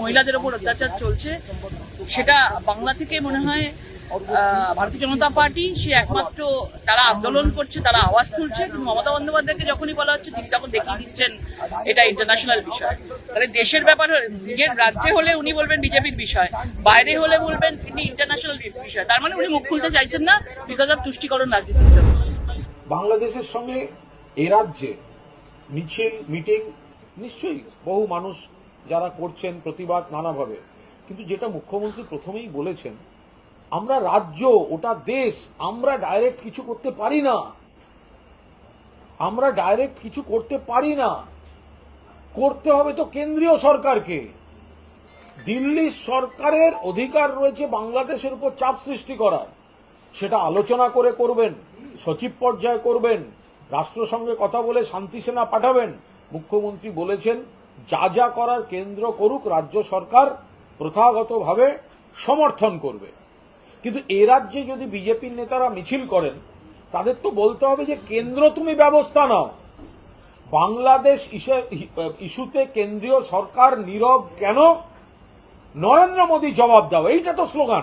মহিলাদের ওপর অত্যাচার চলছে, সেটা বাংলা থেকে মনে হয় ভারতীয় জনতা পার্টি, সে একমাত্র তারা আন্দোলন করছে, তারা আওয়াজ তুলছে মমতা বন্দ্যোপাধ্যায়কে যখনই বলা হচ্ছে তিনি তখন দেখিয়ে দিচ্ছেন, এটা ইন্টারন্যাশনাল বিষয়। তাহলে দেশের ব্যাপার নিজের রাজ্যে হলে উনি বলবেন বিজেপির বিষয়, বাইরে হলে বলবেন তিনি ইন্টারন্যাশনাল বিষয়। তার মানে উনি মুখ খুলতে চাইছেন না বিকজ অফ তুষ্টিকরণ রাজনীতির জন্য। বাংলাদেশের সঙ্গে এ রাজ্যে মিছিল, মিটিং, নিশ্চয়ই বহু মানুষ যারা করছেন প্রতিবাদ নানাভাবে। কিন্তু যেটা মুখ্যমন্ত্রী প্রথমেই বলেছেন, আমরা রাজ্য, ওটা দেশ, আমরা ডাইরেক্ট কিছু করতে পারি না। আমরা ডাইরেক্ট কিছু করতে পারি না। করতে হবে তো কেন্দ্রীয় সরকারকে। দিল্লি সরকারের অধিকার রয়েছে বাংলাদেশের উপর চাপ সৃষ্টি করার। সেটা আলোচনা করে করবেন, সচিব পর্যায়ে করবেন, রাষ্ট্রসংঘে কথা বলে শান্তি সেনা পাঠাবেন, মুখ্যমন্ত্রী বলেছেন যা যা করার কেন্দ্র করুক, রাজ্য সরকার প্রথাগতভাবে সমর্থন করবে। কিন্তু এ রাজ্যে যদি বিজেপির নেতারা মিছিল করেন, তাদের তো বলতে হবে যে, কেন্দ্র, তুমি ব্যবস্থা নাও। বাংলাদেশ ইস্যু- ইস্যুতে কেন্দ্রীয় সরকার নীরব কেন? নরেন্দ্র মোদী জবাব দাও। এইটা তো স্লোগান।